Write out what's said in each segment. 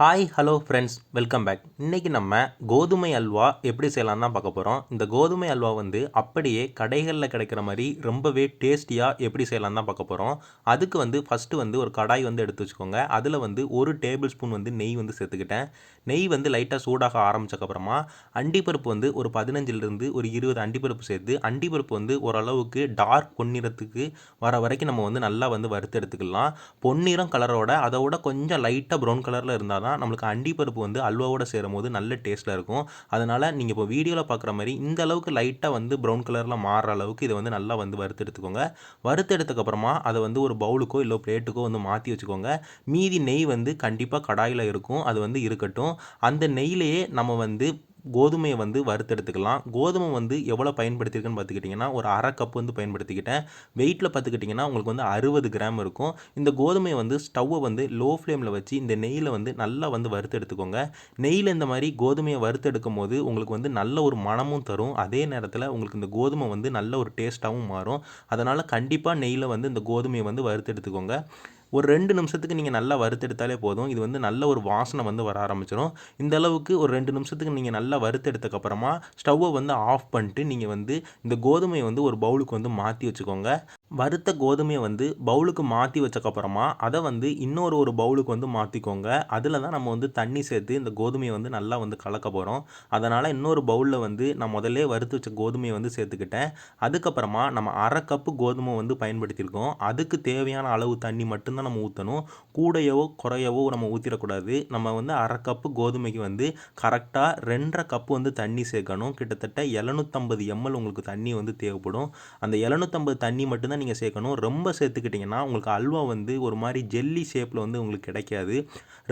Hi hello friends welcome back இன்றைக்கி நம்ம கோதுமை அல்வா எப்படி செய்யலாம் தான் பார்க்க போகிறோம் இந்த கோதுமை அல்வா வந்து அப்படியே கடைகளில் கிடைக்கிற மாதிரி ரொம்பவே டேஸ்டியாக எப்படி செய்யலாம் தான் பார்க்க போகிறோம் அதுக்கு வந்து ஃபஸ்ட்டு வந்து ஒரு கடாய் வந்து எடுத்து வச்சுக்கோங்க. அதில் வந்து ஒரு டேபிள் ஸ்பூன் வந்து நெய் வந்து சேர்த்துக்கிட்டேன். நெய் வந்து லைட்டாக சூடாக ஆரம்பிச்சக்கப்புறமா அண்டிப்பருப்பு வந்து ஒரு பதினஞ்சிலிருந்து ஒரு இருபது அண்டிப்பருப்பு சேர்த்து அண்டிப்பருப்பு வந்து ஓரளவுக்கு டார்க் பொன்னிறத்துக்கு வர வரைக்கும் நம்ம வந்து நல்லா வந்து வறுத்து எடுத்துக்கலாம். பொன்னிறம் கலரோட அதை விட கொஞ்சம் லைட்டாக ப்ரௌன் கலரில் இருந்தால் தான் நம்மளுக்கு அண்டிப்பருப்பு வந்து அல்வாவோட சேரும் போது நல்ல டேஸ்ட்டில் இருக்கும். அதனால் நீங்கள் இப்போ வீடியோவில் பார்க்குற மாதிரி இந்த அளவுக்கு லைட்டாக வந்து ப்ரௌன் கலரில் மாறுற அளவுக்கு இதை வந்து நல்லா வந்து வறுத்து எடுத்துக்கோங்க. வறுத்து எடுத்ததுக்கப்புறமா அதை வந்து ஒரு பவுலுக்கோ இல்லை பிளேட்டுக்கோ வந்து மாற்றி வச்சுக்கோங்க. மீதி நெய் வந்து கண்டிப்பாக கடாயில் இருக்கும். அது வந்து இருக்கட்டும். அந்த நெய்யிலேயே நம்ம வந்து கோதுமையை வந்து வறுத்தெடுத்துக்கலாம். கோதுமை வந்து எவ்வளோ பயன்படுத்தியிருக்குன்னு பார்த்துக்கிட்டிங்கன்னா ஒரு அரை கப் வந்து பயன்படுத்திக்கிட்டேன். வெயிட்டில் பார்த்துக்கிட்டிங்கன்னா உங்களுக்கு வந்து அறுபது கிராம் இருக்கும். இந்த கோதுமையை வந்து ஸ்டவ்வை வந்து லோ ஃப்ளேமில் வச்சு இந்த நெய்யில் வந்து நல்லா வந்து வறுத்து எடுத்துக்கோங்க நெய்யில் இந்த மாதிரி கோதுமையை வறுத்தெடுக்கும் போது உங்களுக்கு வந்து நல்ல ஒரு மணமும் தரும். அதே நேரத்தில் உங்களுக்கு இந்த கோதுமை வந்து நல்ல ஒரு டேஸ்ட்டாகவும் மாறும். அதனால் கண்டிப்பாக நெய்யில் வந்து இந்த கோதுமையை வந்து வறுத்து எடுத்துக்கோங்க ஒரு ரெண்டு நிமிஷத்துக்கு நீங்கள் நல்லா வறுத்தெடுத்தாலே போதும். இது வந்து நல்ல ஒரு வாசனை வந்து வர ஆரம்பிச்சிடும் இந்த அளவுக்கு ஒரு ரெண்டு நிமிஷத்துக்கு நீங்கள் நல்லா வறுத்தெடுத்தக்கப்புறமா ஸ்டவ்வை வந்து ஆஃப் பண்ணிட்டு நீங்கள் வந்து இந்த கோதுமையை வந்து ஒரு பவுலுக்கு வந்து மாற்றி வச்சுக்கோங்க. வறுத்த கோதுமையை வந்து பவுலுக்கு மாற்றி வச்சக்கப்புறமா அதை வந்து இன்னொரு ஒரு பவுலுக்கு வந்து மாற்றிக்கோங்க அதில் தான் நம்ம வந்து தண்ணி சேர்த்து இந்த கோதுமையை வந்து நல்லா வந்து கலக்க போகிறோம் அதனால் இன்னொரு பவுலில் வந்து நான் முதல்ல வறுத்து வச்ச கோதுமையை வந்து சேர்த்துக்கிட்டேன். அதுக்கப்புறமா நம்ம அரை கப்பு கோதுமை வந்து பயன்படுத்தியிருக்கோம். அதுக்கு தேவையான அளவு தண்ணி மட்டும்தான் நம்ம ஊற்றணும் கூடையவோ குறையவோ நம்ம ஊற்றிடக்கூடாது நம்ம வந்து அரை கப்பு கோதுமைக்கு வந்து கரெக்டாக ரெண்டரை கப்பு வந்து தண்ணி சேர்க்கணும். கிட்டத்தட்ட எழுநூற்றம்பது எம்எல் உங்களுக்கு தண்ணி வந்து தேவைப்படும். அந்த எழுநூற்றம்பது தண்ணி மட்டும்தான் நீங்கள் சேர்க்கணும். ரொம்ப சேர்த்துக்கிட்டிங்கன்னா உங்களுக்கு அல்வா வந்து ஒரு மாதிரி ஜெல்லி ஷேப்பில் வந்து உங்களுக்கு கிடைக்காது.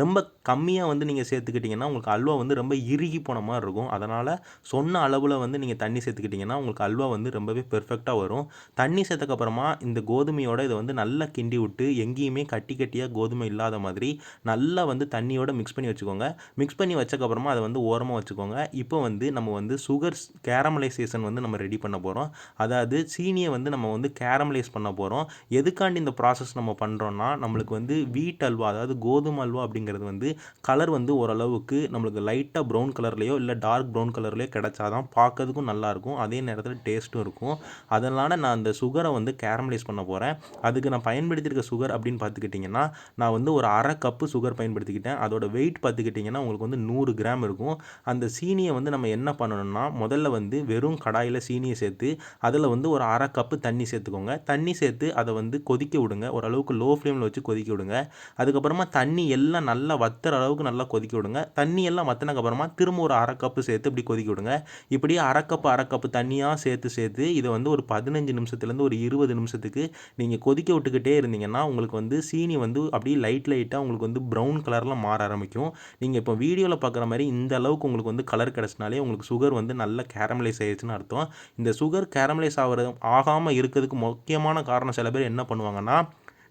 ரொம்ப கம்மியாக வந்து நீங்கள் சேர்த்துக்கிட்டிங்கன்னா உங்களுக்கு அல்வா வந்து ரொம்ப இறுகி போன மாதிரி இருக்கும். அதனால் சொன்ன அளவில் வந்து நீங்கள் தண்ணி சேர்த்துக்கிட்டிங்கன்னா உங்களுக்கு அல்வா வந்து ரொம்பவே பெர்ஃபெக்டாக வரும். தண்ணி சேர்த்தக்கப்புறமா இந்த கோதுமையோட இதை வந்து நல்லா கிண்டி விட்டு எங்கேயுமே கட்டி கட்டியாக கோதுமை இல்லாத மாதிரி நல்லா வந்து தண்ணியோட மிக்ஸ் பண்ணி வச்சுக்கோங்க. மிக்ஸ் பண்ணி வச்சக்கப்புறமா அதை வந்து ஓரமாக வச்சுக்கோங்க. இப்போ வந்து நம்ம வந்து சுகர் கேரமலைசேஷன் வந்து நம்ம ரெடி பண்ண போகிறோம் அதாவது சீனியை வந்து நம்ம வந்து கேரமலைஸ் பண்ண போகிறோம் எதுக்காண்டி இந்த ப்ராசஸ் நம்ம பண்ணுறோன்னா நம்மளுக்கு வந்து வீட் அல்வா அதாவது கோதுமை அல்வா அப்படிங்கிறது வந்து கலர் வந்து ஓரளவுக்கு நம்மளுக்கு லைட்டாக ப்ரௌன் கலர்லேயோ இல்லை டார்க் ப்ரௌன் கலர்லேயோ கிடைச்சாதான் பார்க்கறதுக்கும் நல்லாயிருக்கும் அதே நேரத்தில் டேஸ்ட்டும் இருக்கும். அதனால் நான் அந்த சுகரை வந்து கேரமலைஸ் பண்ண போகிறேன் அதுக்கு நான் பயன்படுத்தியிருக்க சுகர் அப்படின்னு பார்த்துக்கிட்டிங்கன்னா நான் வந்து ஒரு அரை கப்பு சுகர் பயன்படுத்திக்கிட்டேன். அதோட வெயிட் பார்த்துக்கிட்டிங்கன்னா உங்களுக்கு வந்து நூறு கிராம் இருக்கும். அந்த சீனியை வந்து நம்ம என்ன பண்ணணும்னா முதல்ல வந்து வெறும் கடாயில் சீனியை சேர்த்து அதில் வந்து ஒரு அரை கப்பு தண்ணி சேர்த்துக்கோங்க. தண்ணி சேர்த்து அதை வந்து கொதிக்க விடுங்க. ஓரளவுக்கு லோ ஃப்ளேமில் வச்சு கொதிக்க விடுங்க. அதுக்கப்புறமா தண்ணி எல்லாம் நல்லா வத்துற அளவுக்கு நல்லா கொதிக்க விடுங்க. தண்ணி எல்லாம் வத்தினக்கப்புறமா திரும்ப ஒரு அரை கப்பு சேர்த்து இப்படி கொதிக்க விடுங்க. இப்படி அரை கப்பு அரை கப்பு தண்ணியாக சேர்த்து சேர்த்து இதை வந்து ஒரு பதினஞ்சு நிமிஷத்துலேருந்து ஒரு இருபது நிமிஷத்துக்கு நீங்கள் கொதிக்க விட்டுக்கிட்டே இருந்தீங்கன்னா உங்களுக்கு வந்து சீனி வந்து அப்படியே லைட் லைட்டாக உங்களுக்கு வந்து ப்ரௌன் கலரில் மாற ஆரம்பிக்கும். நீங்கள் இப்போ வீடியோவில் பார்க்குற மாதிரி இந்த அளவுக்கு உங்களுக்கு வந்து கலர் கிடச்சினாலே உங்களுக்கு சுகர் வந்து நல்லா கேரமலைஸ் ஆயிடுச்சுன்னு அர்த்தம். இந்த சுகர் கேரமலைஸ் ஆகிறது ஆகாமல் இருக்கிறதுக்கு முக்கிய முக்கியமான காரணம் சில பேர் என்ன பண்ணுவாங்கன்னா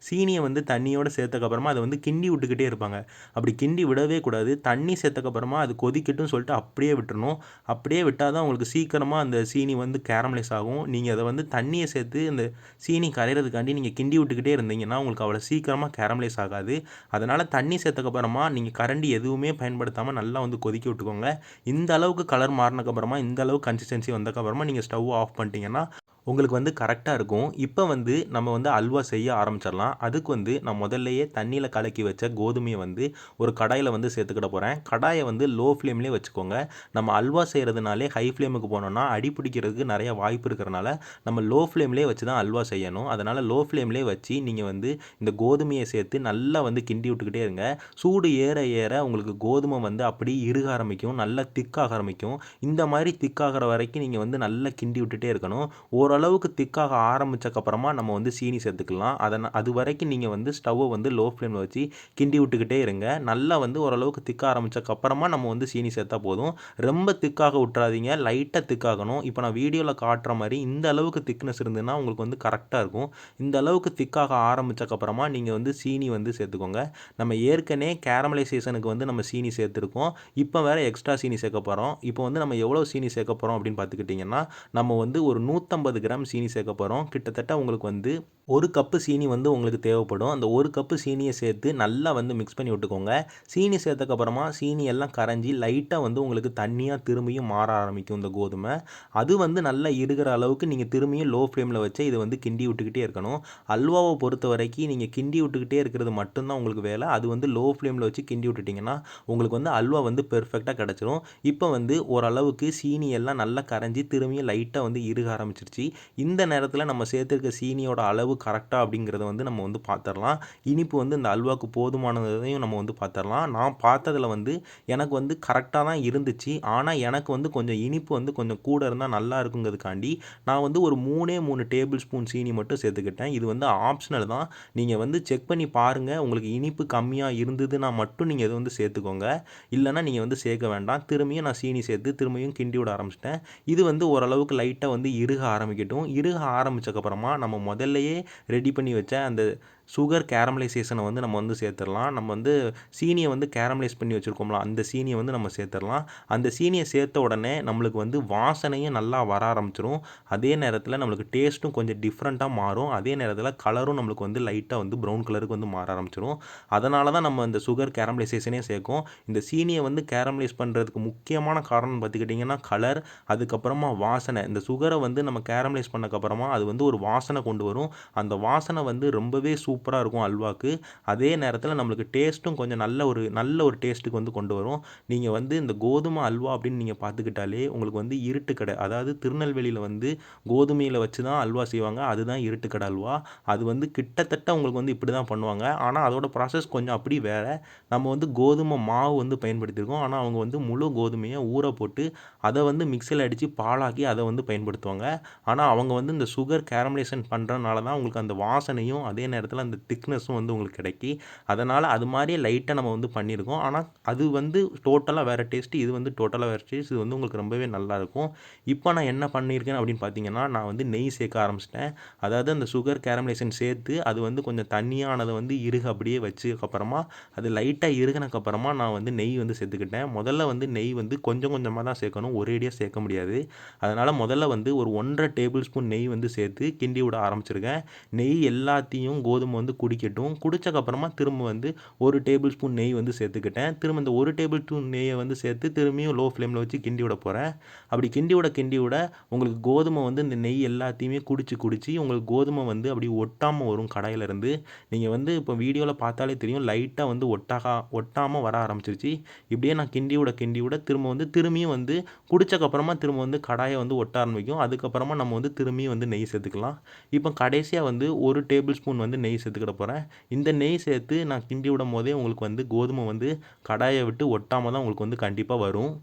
சீனியை வந்து தண்ணியோடு சேர்த்தக்கப்புறமா அதை வந்து கிண்டி விட்டுக்கிட்டே இருப்பாங்க. அப்படி கிண்டி விடவே கூடாது. தண்ணி சேர்த்தக்கப்புறமா அது கொதிக்கட்டும்னு சொல்லிட்டு அப்படியே விட்டுறணும். அப்படியே விட்டால் தான் உங்களுக்கு சீக்கிரமாக அந்த சீனி வந்து கேரமலைஸ் ஆகும். நீங்கள் அதை வந்து தண்ணியை சேர்த்து அந்த சீனி கரையிறதுக்காண்டி நீங்கள் கிண்டி விட்டுக்கிட்டே இருந்தீங்கன்னா உங்களுக்கு அவ்வளோ சீக்கிரமாக கேரமலைஸ் ஆகாது. அதனால் தண்ணி சேர்த்தக்கப்புறமா நீங்கள் கரண்டி எதுவுமே பயன்படுத்தாமல் நல்லா வந்து கொதிக்க விட்டுக்கோங்க. இந்த அளவுக்கு கலர் மாறினக்கப்புறமா இந்த அளவுக்கு கன்சிஸ்டன்சி வந்தக்கப்புறமா நீங்கள் ஸ்டவ் ஆஃப் பண்ணிட்டீங்கன்னா உங்களுக்கு வந்து கரெக்டாக இருக்கும். இப்போ வந்து நம்ம வந்து அல்வா செய்ய ஆரம்பிச்சிடலாம். அதுக்கு வந்து நான் முதல்லையே தண்ணியில் கலக்கி வச்ச கோதுமையை வந்து ஒரு கடாயில் வந்து சேர்த்துக்கிட போகிறேன் கடாயை வந்து லோ ஃப்ளேம்லேயே வச்சுக்கோங்க. நம்ம அல்வா செய்கிறதுனாலே ஹை ஃப்ளேமுக்கு போனோம்னா அடி பிடிக்கிறதுக்கு நிறைய வாய்ப்பு இருக்கிறனால நம்ம லோ ஃப்ளேம்லேயே வச்சு தான் அல்வா செய்யணும். அதனால் லோ ஃப்ளேம்லேயே வச்சு நீங்கள் வந்து இந்த கோதுமையை சேர்த்து நல்லா வந்து கிண்டி விட்டுக்கிட்டே இருங்க. சூடு ஏற ஏற உங்களுக்கு கோதுமை வந்து அப்படியே இருக ஆரம்பிக்கும். நல்லா திக்காக ஆரம்பிக்கும். இந்த மாதிரி திக்காகிற வரைக்கும் நீங்கள் வந்து நல்லா கிண்டி விட்டுட்டே இருக்கணும். ஓரளவு ஓரளவுக்கு திக்காக ஆரம்பித்தக்கப்புறமா நம்ம வந்து சீனி சேர்த்துக்கலாம். அதை அது வரைக்கும் நீங்கள் வந்து ஸ்டவ்வை வந்து லோ ஃப்ளேமில் வச்சு கிண்டி விட்டுக்கிட்டே இருங்க. நல்லா வந்து ஓரளவுக்கு திக்க ஆரம்பித்தக்கப்புறமா நம்ம வந்து சீனி சேர்த்தா போதும். ரொம்ப திக்காக விட்றாதீங்க லைட்டாக திக்காகணும். இப்போ நான் வீடியோவில் காட்டுற மாதிரி இந்த அளவுக்கு திக்னஸ் இருந்ததுன்னா உங்களுக்கு வந்து கரெக்டாக இருக்கும். இந்த அளவுக்கு திக்காக ஆரம்பித்தக்கப்புறமா நீங்கள் வந்து சீனி வந்து சேர்த்துக்கோங்க. நம்ம ஏற்கனவே கேரமலைசேஷனுக்கு வந்து நம்ம சீனி சேர்த்துருக்கோம். இப்போ வேறு எக்ஸ்ட்ரா சீனி சேர்க்க போகிறோம் இப்போ வந்து நம்ம எவ்வளோ சீனி சேர்க்க போகிறோம் அப்படின்னு பார்த்துக்கிட்டிங்கன்னா நம்ம வந்து ஒரு நூற்றம்பது கிராம் சீனி சேர்க்க போகிறோம் கிட்டத்தட்ட உங்களுக்கு வந்து ஒரு கப்பு சீனி வந்து உங்களுக்கு தேவைப்படும். அந்த ஒரு கப்பு சீனியை சேர்த்து நல்லா வந்து மிக்ஸ் பண்ணி விட்டுக்கோங்க. சீனி சேர்த்தக்கப்புறமா சீனி எல்லாம் கரைஞ்சி லைட்டாக வந்து உங்களுக்கு தண்ணியாக திரும்பியும் மாற ஆரம்பிக்கும் இந்த கோதுமை. அது வந்து நல்லா இருக்கிற அளவுக்கு நீங்கள் திரும்பியும் லோ ஃப்ளேமில் வச்சு இதை வந்து கிண்டி விட்டுக்கிட்டே இருக்கணும். அல்வாவை பொறுத்த வரைக்கும் நீங்கள் கிண்டி விட்டுக்கிட்டே இருக்கிறது மட்டும்தான் உங்களுக்கு வேலை. அது வந்து லோ ஃப்ளேமில் வச்சு கிண்டி விட்டுட்டிங்கன்னா உங்களுக்கு வந்து அல்வா வந்து பெர்ஃபெக்டாக கிடச்சிரும். இப்போ வந்து ஓரளவுக்கு சீனி எல்லாம் நல்லா கரைஞ்சி திரும்பியும் லைட்டாக வந்து இருக ஆரம்பிச்சிருச்சு. இந்த நேரத்தில் நம்ம சேர்த்துருக்க சீனியோட அளவு கரெக்டாக அப்படிங்கிறத வந்து நம்ம வந்து பார்த்துடலாம் இனிப்பு வந்து இந்த அல்வாவுக்கு போதுமானதையும் நம்ம வந்து பார்த்துடலாம் நான் பார்த்ததில் வந்து எனக்கு வந்து கரெக்டாக தான் இருந்துச்சு. ஆனால் எனக்கு வந்து கொஞ்சம் இனிப்பு வந்து கொஞ்சம் கூட இருந்தால் நல்லா இருக்குங்கிறதுக்காண்டி நான் வந்து ஒரு மூணே மூணு டேபிள் ஸ்பூன் சீனி மட்டும் சேர்த்துக்கிட்டேன். இது வந்து ஆப்ஷனல் தான். நீங்கள் வந்து செக் பண்ணி பாருங்கள் உங்களுக்கு இனிப்பு கம்மியாக இருந்ததுன்னா மட்டும் நீங்கள் இதை வந்து சேர்த்துக்கோங்க. இல்லைனா நீங்கள் வந்து சேர்க்க வேண்டாம். திரும்பியும் நான் சீனி சேர்த்து திரும்பியும் கிண்டி விட ஆரம்பிச்சிட்டேன். இது வந்து ஓரளவுக்கு லைட்டாக வந்து இருக ஆரம்பிக்கும் ஆரம்பிக்கட்டும் இறுக ஆரம்பித்தக்கப்புறமா நம்ம முதல்லையே ரெடி பண்ணி வச்ச அந்த சுகர் கேரமலைசேஷனை வந்து நம்ம வந்து சேர்த்துடலாம். நம்ம வந்து சீனியை வந்து கேரமலைஸ் பண்ணி வச்சுருக்கோம்ல அந்த சீனியை வந்து நம்ம சேர்த்துடலாம். அந்த சீனியை சேர்த்த உடனே நம்மளுக்கு வந்து வாசனையும் நல்லா வர ஆரம்பிச்சிரும். அதே நேரத்தில் நம்மளுக்கு டேஸ்ட்டும் கொஞ்சம் டிஃப்ரெண்ட்டாக மாறும். அதே நேரத்தில் கலரும் நம்மளுக்கு வந்து லைட்டாக வந்து ப்ரௌன் கலருக்கு வந்து மாற ஆரம்பிச்சிரும். அதனால தான் நம்ம இந்த சுகர் கேரமலைசேஷனே சேர்க்கும். இந்த சீனியை வந்து கேரமலைஸ் பண்ணுறதுக்கு முக்கியமான காரணம் பார்த்துக்கிட்டிங்கன்னா கலர் அதுக்கப்புறமா வாசனை. இந்த சுகரை வந்து நம்ம கேரமலைஸ் பண்ணக்கப்புறமா அது வந்து ஒரு வாசனை கொண்டு வரும். அந்த வாசனை வந்து ரொம்பவே சூப்பராக இருக்கும் அல்வாக்கு. அதே நேரத்தில் நம்மளுக்கு டேஸ்ட்டும் கொஞ்சம் நல்ல ஒரு நல்ல ஒரு டேஸ்ட்டுக்கு வந்து கொண்டு வரும். நீங்கள் வந்து இந்த கோதுமை அல்வா அப்படின்னு நீங்கள் பார்த்துக்கிட்டாலே உங்களுக்கு வந்து இருட்டு கடை அதாவது திருநெல்வேலியில் வந்து கோதுமையில் வச்சு தான் அல்வா செய்வாங்க. அதுதான் இருட்டு கடை அல்வா. அது வந்து கிட்டத்தட்ட உங்களுக்கு வந்து இப்படி தான் பண்ணுவாங்க. ஆனால் அதோட ப்ராசஸ் கொஞ்சம் அப்படி வேறு. நம்ம வந்து கோதுமை மாவு வந்து பயன்படுத்தியிருக்கோம். ஆனால் அவங்க வந்து முழு கோதுமையை ஊற போட்டு அதை வந்து மிக்சியில் அடித்து பாலாக்கி அதை வந்து பயன்படுத்துவாங்க. ஆனால் அவங்க வந்து இந்த சுகர் கேரமலைசேஷன் பண்ணுறதுனால தான் உங்களுக்கு அந்த வாசனையும் அதே நேரத்தில் அந்த திக்னஸும் வந்து உங்களுக்கு கிடைக்கி அதனால் அது மாதிரியே லைட்டாக நம்ம வந்து பண்ணியிருக்கோம் ஆனால் அது வந்து டோட்டலாக வேறு டேஸ்ட்டு இது வந்து டோட்டலாக வேறு டேஸ்ட் இது வந்து உங்களுக்கு ரொம்பவே நல்லாயிருக்கும் இப்போ நான் என்ன பண்ணியிருக்கேன் அப்படின்னு பார்த்தீங்கன்னா நான் வந்து நெய் சேர்க்க ஆரம்பிச்சிட்டேன். அதாவது அந்த சுகர் கேரமலைசேஷன் சேர்த்து அது வந்து கொஞ்சம் தண்ணியானதை வந்து இறுக அப்படியே வச்சதுக்கப்புறமா அது லைட்டாக இறுகினக்கப்புறமா நான் வந்து நெய் வந்து சேர்த்துக்கிட்டேன். முதல்ல வந்து நெய் வந்து கொஞ்சம் கொஞ்சமாக தான் சேர்க்கணும். ஒரேடியாக சேர்க்க முடியாது. அதனால் முதல்ல வந்து ஒரு ஒன்றரை டேபிள் ஸ்பூன் நெய் வந்து சேர்த்து கிண்டி விட ஆரம்பிச்சிருக்கேன். நெய் எல்லாத்தையும் கோதுமை வந்து குடிக்கட்டும். குடித்தக்கப்புறமா திரும்ப வந்து ஒரு டேபிள் ஸ்பூன் நெய் வந்து சேர்த்துக்கிட்டேன். திரும்ப இந்த ஒரு டேபிள் ஸ்பூன் நெய்யை வந்து சேர்த்து திரும்பியும் லோ ஃப்ளேமில் வச்சு கிண்டி விட போகிறேன் அப்படி கிண்டி விட கிண்டி விட உங்களுக்கு கோதுமை வந்து இந்த நெய் எல்லாத்தையுமே குடிச்சு குடிச்சு உங்களுக்கு கோதுமை வந்து அப்படி ஒட்டாமல் வரும் கடையிலேருந்து. நீங்கள் வந்து இப்போ வீடியோவில் பார்த்தாலே தெரியும். லைட்டாக வந்து ஒட்டாக ஒட்டாமல் வர ஆரம்பிச்சிருச்சு. இப்படியே நான் கிண்டி விட கிண்டி விட திரும்ப வந்து திரும்பியும் வந்து குடிச்சக்கப்புறமா திரும்ப வந்து கடாயை வந்து ஒட்ட ஆரம்பிக்கும். அதுக்கப்புறமா நம்ம வந்து திரும்பியும் வந்து நெய் சேர்த்துக்கலாம். இப்போ கடைசியாக வந்து ஒரு டேபிள் ஸ்பூன் வந்து நெய் சேர்த்துக்கிட போகிறேன் இந்த நெய் சேர்த்து நான் கிண்டி விடும் போதே உங்களுக்கு வந்து கோதுமை வந்து கடாயை விட்டு ஒட்டாமல் தான் உங்களுக்கு வந்து கண்டிப்பாக வரும்.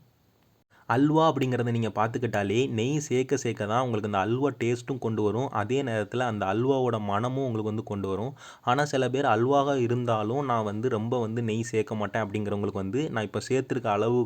அல்வா அப்படிங்கிறத நீங்கள் பார்த்துக்கிட்டாலே நெய் சேர்க்க சேர்க்க தான் உங்களுக்கு அந்த அல்வா டேஸ்ட்டும் கொண்டு வரும். அதே நேரத்தில் அந்த அல்வாவோட மனமும் உங்களுக்கு வந்து கொண்டு வரும். ஆனால் சில பேர் அல்வாக இருந்தாலும் நான் வந்து ரொம்ப வந்து நெய் சேர்க்க மாட்டேன் அப்படிங்கிறவங்களுக்கு வந்து நான் இப்போ சேர்த்துருக்க அளவு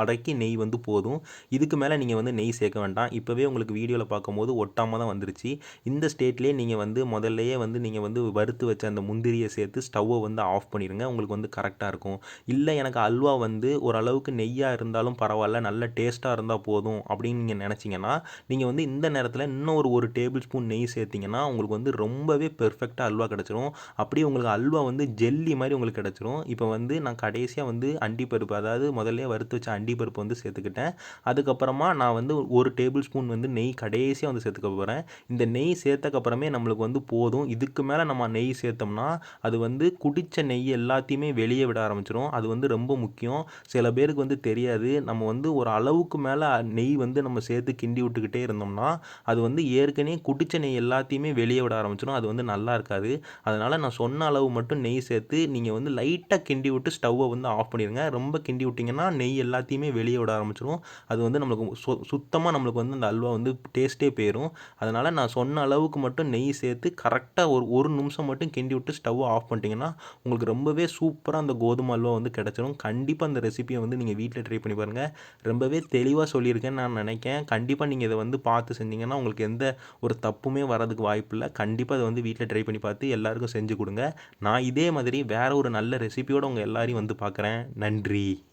அடக்கி நெய் வந்து போதும். இதுக்கு மேலே நீங்கள் வந்து நெய் சேர்க்க வேண்டாம். இப்போவே உங்களுக்கு வீடியோவில் பார்க்கும்போது ஒட்டாமல் தான் வந்துருச்சு. இந்த ஸ்டேட்லேயே நீங்கள் வந்து முதல்லையே வந்து நீங்கள் வந்து வறுத்து வச்ச அந்த முந்திரியை சேர்த்து ஸ்டவ்வை வந்து ஆஃப் பண்ணிடுங்க உங்களுக்கு வந்து கரெக்டாக இருக்கும். இல்லை எனக்கு அல்வா வந்து ஓரளவுக்கு நெய்யாக இருந்தாலும் பரவாயில்ல. நல்ல டேஸ்ட் டேஸ்ட்டாக இருந்தால் போதும் அப்படின்னு நீங்கள் நினச்சிங்கன்னா நீங்கள் வந்து இந்த நேரத்தில் இன்னும் ஒரு டேபிள் ஸ்பூன் நெய் சேர்த்திங்கன்னா உங்களுக்கு வந்து ரொம்பவே பெர்ஃபெக்டாக அல்வா கிடச்சிரும். அப்படியே உங்களுக்கு அல்வா வந்து ஜெல்லி மாதிரி உங்களுக்கு கிடச்சிரும். இப்போ வந்து நான் கடைசியாக வந்து அண்டிப்பருப்பு அதாவது முதல்ல வறுத்து வச்ச அண்டிப்பருப்பு வந்து சேர்த்துக்கிட்டேன். அதுக்கப்புறமா நான் வந்து ஒரு டேபிள் ஸ்பூன் வந்து நெய் கடைசியாக வந்து சேர்த்துக்க போகிறேன் இந்த நெய் சேர்த்தக்கப்புறமே நம்மளுக்கு வந்து போதும். இதுக்கு மேலே நம்ம நெய் சேர்த்தோம்னா அது வந்து குடித்த நெய் எல்லாத்தையுமே வெளியே விட ஆரம்பிச்சிடும் அது வந்து ரொம்ப முக்கியம். சில பேருக்கு வந்து தெரியாது. நம்ம வந்து ஒரு அளவு அளவுக்கு மேலே நெய் வந்து நம்ம சேர்த்து கிண்டி விட்டுக்கிட்டே இருந்தோம்னா அது வந்து ஏற்கனவே குடித்த நெய் எல்லாத்தையுமே வெளியே விட ஆரம்பிச்சிடும். அது வந்து நல்லா இருக்காது. அதனால் நான் சொன்ன அளவு மட்டும் நெய் சேர்த்து நீங்கள் வந்து லைட்டாக கிண்டி விட்டு ஸ்டவ்வை வந்து ஆஃப் பண்ணிடுங்க ரொம்ப கிண்டி விட்டிங்கன்னா நெய் எல்லாத்தையுமே வெளியே விட ஆரம்பிச்சிடும். அது வந்து நம்மளுக்கு சு சுத்தமாக நம்மளுக்கு வந்து அந்த அல்வா வந்து டேஸ்ட்டே போயிடும் அதனால் நான் சொன்ன அளவுக்கு மட்டும் நெய் சேர்த்து கரெக்டாக ஒரு ஒரு நிமிஷம் மட்டும் கிண்டி விட்டு ஸ்டவ்வை ஆஃப் பண்ணிட்டீங்கன்னா உங்களுக்கு ரொம்பவே சூப்பராக அந்த கோதுமை அல்வா வந்து கிடச்சிடும் கண்டிப்பாக அந்த ரெசிபியை வந்து நீங்கள் வீட்டில் ட்ரை பண்ணி பாருங்கள் ரொம்பவே தெளிவாக சொல்லியிருக்கேன்னு நான் நினைக்கேன் கண்டிப்பாக நீங்கள் இதை வந்து பார்த்து செஞ்சீங்கன்னா உங்களுக்கு எந்த ஒரு தப்புமே வரதுக்கு வாய்ப்பு இல்லை. கண்டிப்பாக அதை வந்து வீட்டில் ட்ரை பண்ணி பார்த்து எல்லாருக்கும் செஞ்சு கொடுங்க. நான் இதே மாதிரி வேறு ஒரு நல்ல ரெசிபியோடு உங்கள் எல்லாரையும் வந்து பார்க்குறேன். நன்றி.